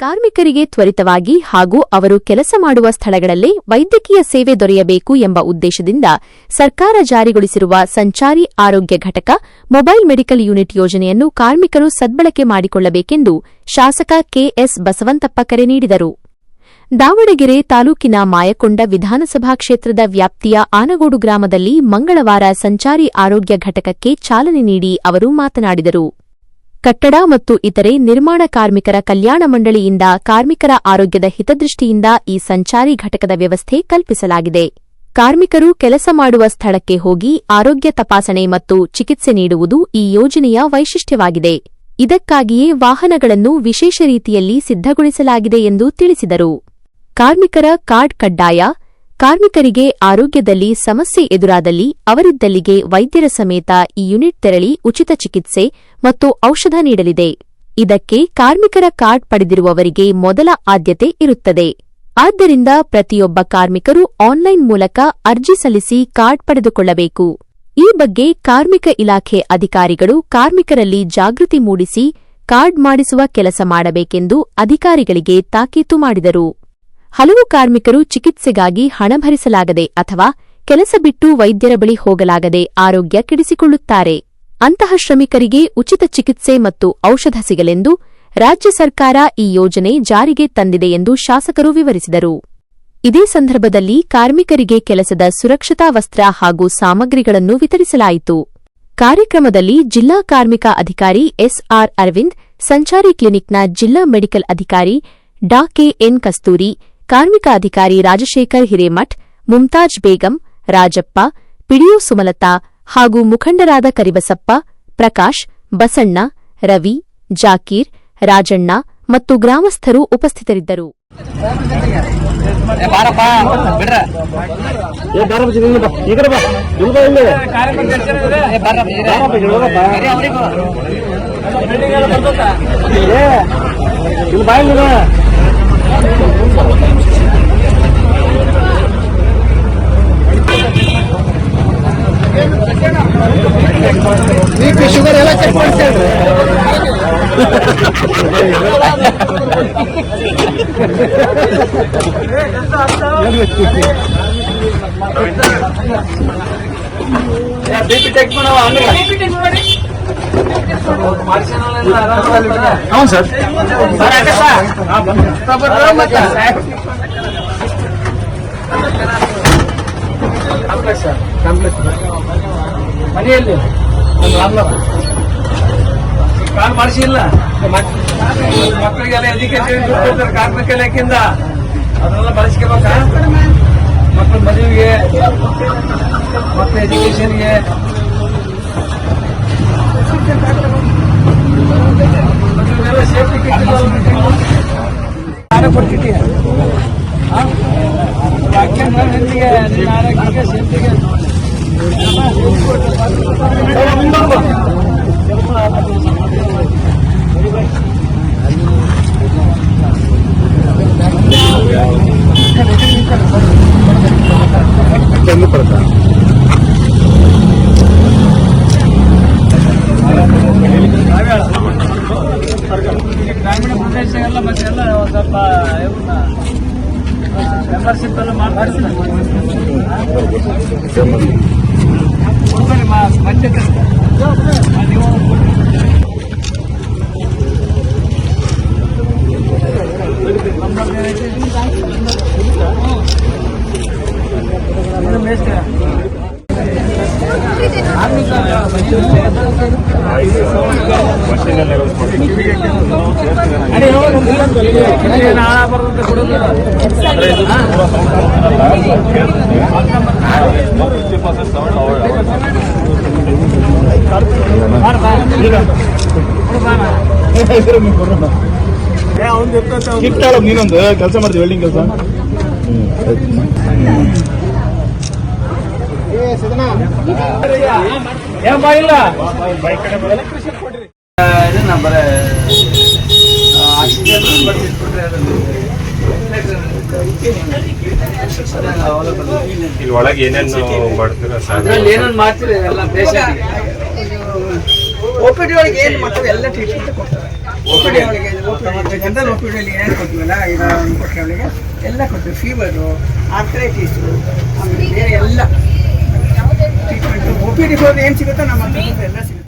ಕಾರ್ಮಿಕರಿಗೆ ತ್ವರಿತವಾಗಿ ಹಾಗೂ ಅವರು ಕೆಲಸ ಮಾಡುವ ಸ್ಥಳಗಳಲ್ಲೇ ವೈದ್ಯಕೀಯ ಸೇವೆ ದೊರೆಯಬೇಕು ಎಂಬ ಉದ್ದೇಶದಿಂದ ಸರ್ಕಾರ ಜಾರಿಗೊಳಿಸಿರುವ ಸಂಚಾರಿ ಆರೋಗ್ಯ ಘಟಕ ಮೊಬೈಲ್ ಮೆಡಿಕಲ್ ಯೂನಿಟ್ ಯೋಜನೆಯನ್ನು ಕಾರ್ಮಿಕರು ಸದ್ಬಳಕೆ ಮಾಡಿಕೊಳ್ಳಬೇಕೆಂದು ಶಾಸಕ ಕೆಎಸ್ ಬಸವಂತಪ್ಪ ಕರೆ ನೀಡಿದರು. ದಾವಣಗೆರೆ ತಾಲೂಕಿನ ಮಾಯಕೊಂಡ ವಿಧಾನಸಭಾ ಕ್ಷೇತ್ರದ ವ್ಯಾಪ್ತಿಯ ಆನಗೋಡು ಗ್ರಾಮದಲ್ಲಿ ಮಂಗಳವಾರ ಸಂಚಾರಿ ಆರೋಗ್ಯ ಘಟಕಕ್ಕೆ ಚಾಲನೆ ನೀಡಿ ಅವರು ಮಾತನಾಡಿದರು. ಕಟ್ಟಡ ಮತ್ತು ಇತರೆ ನಿರ್ಮಾಣ ಕಾರ್ಮಿಕರ ಕಲ್ಯಾಣ ಮಂಡಳಿಯಿಂದ ಕಾರ್ಮಿಕರ ಆರೋಗ್ಯದ ಹಿತದೃಷ್ಟಿಯಿಂದ ಈ ಸಂಚಾರಿ ಘಟಕದ ವ್ಯವಸ್ಥೆ ಕಲ್ಪಿಸಲಾಗಿದೆ. ಕಾರ್ಮಿಕರು ಕೆಲಸ ಮಾಡುವ ಸ್ಥಳಕ್ಕೆ ಹೋಗಿ ಆರೋಗ್ಯ ತಪಾಸಣೆ ಮತ್ತು ಚಿಕಿತ್ಸೆ ನೀಡುವುದು ಈ ಯೋಜನೆಯ ವೈಶಿಷ್ಟ್ಯವಾಗಿದೆ. ಇದಕ್ಕಾಗಿಯೇ ವಾಹನಗಳನ್ನು ವಿಶೇಷ ರೀತಿಯಲ್ಲಿ ಸಿದ್ಧಗೊಳಿಸಲಾಗಿದೆ ಎಂದು ತಿಳಿಸಿದರು. ಕಾರ್ಮಿಕರ ಕಾರ್ಡ್ ಕಡ್ಡಾಯ ಕಾರ್ಮಿಕರಿಗೆ ಆರೋಗ್ಯದಲ್ಲಿ ಸಮಸ್ಯೆ ಎದುರಾದಲ್ಲಿ ಅವರಿದ್ದಲ್ಲಿಗೆ ವೈದ್ಯರ ಸಮೇತ ಈ ಯೂನಿಟ್ ತೆರಳಿ ಉಚಿತ ಚಿಕಿತ್ಸೆ ಮತ್ತು ಔಷಧ ನೀಡಲಿದೆ. ಇದಕ್ಕೆ ಕಾರ್ಮಿಕರ ಕಾರ್ಡ್ ಪಡೆದಿರುವವರಿಗೆ ಮೊದಲ ಆದ್ಯತೆ ಇರುತ್ತದೆ. ಆದ್ದರಿಂದ ಪ್ರತಿಯೊಬ್ಬ ಕಾರ್ಮಿಕರು ಆನ್ಲೈನ್ ಮೂಲಕ ಅರ್ಜಿ ಸಲ್ಲಿಸಿ ಕಾರ್ಡ್ ಪಡೆದುಕೊಳ್ಳಬೇಕು. ಈ ಬಗ್ಗೆ ಕಾರ್ಮಿಕ ಇಲಾಖೆ ಅಧಿಕಾರಿಗಳು ಕಾರ್ಮಿಕರಲ್ಲಿ ಜಾಗೃತಿ ಮೂಡಿಸಿ ಕಾರ್ಡ್ ಮಾಡಿಸುವ ಕೆಲಸ ಮಾಡಬೇಕೆಂದು ಅಧಿಕಾರಿಗಳಿಗೆ ತಾಕೀತು ಮಾಡಿದರು. ಹಲವು ಕಾರ್ಮಿಕರು ಚಿಕಿತ್ಸೆಗಾಗಿ ಹಣ ಭರಿಸಲಾಗದೆ ಅಥವಾ ಕೆಲಸ ಬಿಟ್ಟು ವೈದ್ಯರ ಬಳಿ ಹೋಗಲಾಗದೆ ಆರೋಗ್ಯ ಕೆಡಿಸಿಕೊಳ್ಳುತ್ತಾರೆ. ಅಂತಹ ಶ್ರಮಿಕರಿಗೆ ಉಚಿತ ಚಿಕಿತ್ಸೆ ಮತ್ತು ಔಷಧ ಸಿಗಲೆಂದು ರಾಜ್ಯ ಸರ್ಕಾರ ಈ ಯೋಜನೆ ಜಾರಿಗೆ ತಂದಿದೆ ಎಂದು ಶಾಸಕರು ವಿವರಿಸಿದರು. ಇದೇ ಸಂದರ್ಭದಲ್ಲಿ ಕಾರ್ಮಿಕರಿಗೆ ಕೆಲಸದ ಸುರಕ್ಷತಾ ವಸ್ತ್ರ ಹಾಗೂ ಸಾಮಗ್ರಿಗಳನ್ನು ವಿತರಿಸಲಾಯಿತು. ಕಾರ್ಯಕ್ರಮದಲ್ಲಿ ಜಿಲ್ಲಾ ಕಾರ್ಮಿಕ ಅಧಿಕಾರಿ ಎಸ್ಆರ್ ಅರವಿಂದ್, ಸಂಚಾರಿ ಕ್ಲಿನಿಕ್ನ ಜಿಲ್ಲಾ ಮೆಡಿಕಲ್ ಅಧಿಕಾರಿ ಡಾ ಕೆಎನ್ ಕಸ್ತೂರಿ ಕಾರ್ಮಿಕ ಅಧಿಕಾರಿ ರಾಜಶೇಖರ್ ಹಿರೇಮಠ್, ಮುಮ್ತಾಜ್ ಬೇಗಂ, ರಾಜಪ್ಪ ಪಿಡಿಯು ಸುಮಲತಾ ಹಾಗೂ ಮುಖಂಡರಾದ ಕರಿಬಸಪ್ಪ, ಪ್ರಕಾಶ್, ಬಸಣ್ಣ, ರವಿ, ಜಾಕೀರ್, ರಾಜಣ್ಣ ಮತ್ತು ಗ್ರಾಮಸ್ಥರು ಉಪಸ್ಥಿತರಿದ್ದರು. ಏ ಬಾರಪ್ಪ ಬಿಡ್ರ ಏ ಬಾರ ಬಚ್ಚಿ ನಿಲ್ಲ ಬಾ ಈ ಕಡೆ ಬಾ ಕಾಲ್ ಮಾಡಿಸಿಲ್ಲ ಮಕ್ಕಳಿಗೆಲ್ಲ ಎಜುಕೇಶನ್ ಕೊಡ್ತಾರೆ ಕಾರ್ಮಿಕ ಇಲಾಖೆಯಿಂದ. ಅದನ್ನೆಲ್ಲ ಬಳಸ್ಕೋಬೇಕಾ? ಮಕ್ಕಳ ಮದುವೆಗೆ, ಮಕ್ಕಳ ಎಜುಕೇಶನ್ಗೆ ಸೇಫ್ಟಿ ಕಿಟ್ ಗ್ರಾಮೀಣ ಪ್ರದೇಶಗೆಲ್ಲ ಮತ್ತೆ ಎಲ್ಲ ಸ್ವಲ್ಪ ಇವನ್ನ ಮೆಂಬರ್ಶಿಪ್ ಎಲ್ಲ ಮಾಡ್ತಾರೆ ಪಂಚಾಯತ್ ನೀವು. ಏನು ಹಾಳ ಬರ್ತದೆ ಕೊಡೋದು ಕಿಟ್ ಹೇಳೋ ನೀನೊಂದು ಕೆಲಸ ಮಾಡ್ತೀವಿ ವೆಲ್ಡಿಂಗ್ ಕೆಲಸ ಏನ್ ಬಾ ಇಲ್ಲ. ಒಳಗೆ ಏನೇನು ಮಾಡ್ತೀರಾ ಸರ್? ಅದ್ರಲ್ಲಿ ಏನೇನ್ ಮಾಡ್ತೀರಿ ಎಲ್ಲ ಪೇಷಂಟ್ಗೆ ಒ ಪಿ ಡಿ ಒಳಗೆ ಏನು ಮಾಡ್ತಾರೆ? ಎಲ್ಲ ಟ್ರೀಟ್ಮೆಂಟ್ ಕೊಡ್ತಾರೆ. ಒಪಿಡಿ ಒಳಗೆ ಜನರಲ್ ಒಪಿಡಿಯಲ್ಲಿ ಏನೇನು ಕೊಡ್ತೀವಲ್ಲ ಈಗ ಕೊಟ್ಟರೆ ಅವಳಿಗೆ ಎಲ್ಲ ಕೊಡ್ತೀವಿ. ಫೀವರು ಆರ್ಥ್ರೈಟಿಸು ಆಮೇಲೆ ಬೇರೆ ಎಲ್ಲ. ಹೋದ್ರೆ ಏನು ಸಿಗುತ್ತೋ ನಮ್ಮ ಎಲ್ಲ ಸಿಗುತ್ತೆ.